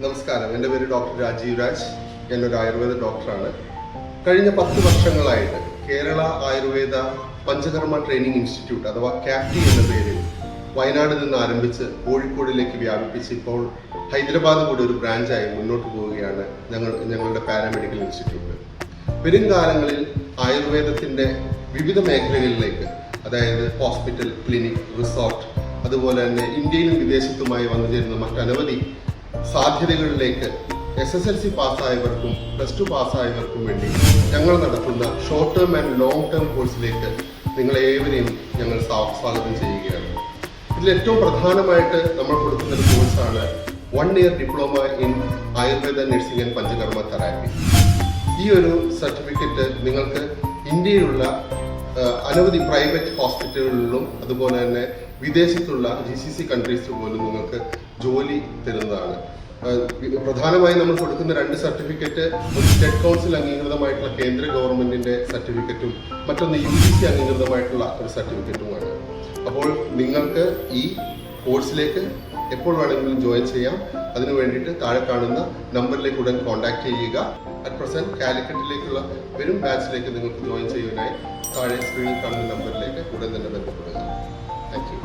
നമസ്കാരം. എന്റെ പേര് ഡോക്ടർ രാജീവ് രാജ്. ഞാനൊരു ആയുർവേദ ഡോക്ടറാണ്. കഴിഞ്ഞ പത്ത് വർഷങ്ങളായിട്ട് കേരള ആയുർവേദ പഞ്ചകർമ്മ ട്രെയിനിങ് ഇൻസ്റ്റിറ്റ്യൂട്ട് അഥവാ ക്യാപ്റ്റി എന്ന പേരിൽ വയനാട് നിന്ന് ആരംഭിച്ച് കോഴിക്കോടിലേക്ക് വ്യാപിപ്പിച്ച് ഇപ്പോൾ ഹൈദരാബാദ് കൂടി ഒരു ബ്രാഞ്ചായി മുന്നോട്ട് പോവുകയാണ് ഞങ്ങൾ ഞങ്ങളുടെ പാരാമെഡിക്കൽ ഇൻസ്റ്റിറ്റ്യൂട്ട്. വരും കാലങ്ങളിൽ ആയുർവേദത്തിന്റെ വിവിധ മേഖലകളിലേക്ക് അതായത് ഹോസ്പിറ്റൽ ക്ലിനിക് റിസോർട്ട് അതുപോലെ തന്നെ ഇന്ത്യയിലും വിദേശത്തുമായി വന്നു ചേരുന്ന മറ്റനവധി സാധ്യതകളിലേക്ക് എസ് എസ് എൽ സി പാസ്സായവർക്കും പ്ലസ് ടു പാസ്സായവർക്കും വേണ്ടി ഞങ്ങൾ നടത്തുന്ന short term and long term കോഴ്സിലേക്ക് നിങ്ങളേവരെയും ഞങ്ങൾ സ്വാഗതം ചെയ്യുകയാണ്. ഇതിൽ ഏറ്റവും പ്രധാനമായിട്ട് നമ്മൾ കൊടുക്കുന്ന ഒരു കോഴ്സാണ് one year diploma in Ayurveda nursing and Panchakarma therapy ഈ ഒരു സർട്ടിഫിക്കറ്റ് നിങ്ങൾക്ക് ഇന്ത്യയിലുള്ള അനവധി പ്രൈവറ്റ് ഹോസ്പിറ്റലുകളിലും അതുപോലെ തന്നെ വിദേശത്തുള്ള ജി സി സി കൺട്രീസിൽ പോലും നിങ്ങൾക്ക് ജോലി തരുന്നതാണ്. പ്രധാനമായും നമ്മൾ കൊടുക്കുന്ന രണ്ട് സർട്ടിഫിക്കറ്റ് ഒരു സ്റ്റേറ്റ് കൗൺസിൽ അംഗീകൃതമായിട്ടുള്ള കേന്ദ്ര ഗവൺമെന്റിന്റെ സർട്ടിഫിക്കറ്റും മറ്റൊന്ന് യു ജി സി അംഗീകൃതമായിട്ടുള്ള ഒരു സർട്ടിഫിക്കറ്റുമാണ്. അപ്പോൾ നിങ്ങൾക്ക് ഈ കോഴ്സിലേക്ക് എപ്പോൾ വേണമെങ്കിലും ജോയിൻ ചെയ്യാം. അതിനു വേണ്ടിയിട്ട് താഴെ കാണുന്ന നമ്പറിലേക്ക് ഉടൻ കോൺടാക്ട് ചെയ്യുക. അറ്റ് പ്രസന്റ് കാലിക്കറ്റിലേക്കുള്ള വരും ബാച്ചിലേക്ക് നിങ്ങൾക്ക് ജോയിൻ ചെയ്യുവാനായി താഴെ സ്ക്രീനിൽ കാണുന്ന നമ്പറിലേക്ക് ഉടൻ തന്നെ ബന്ധപ്പെടുക. Thank you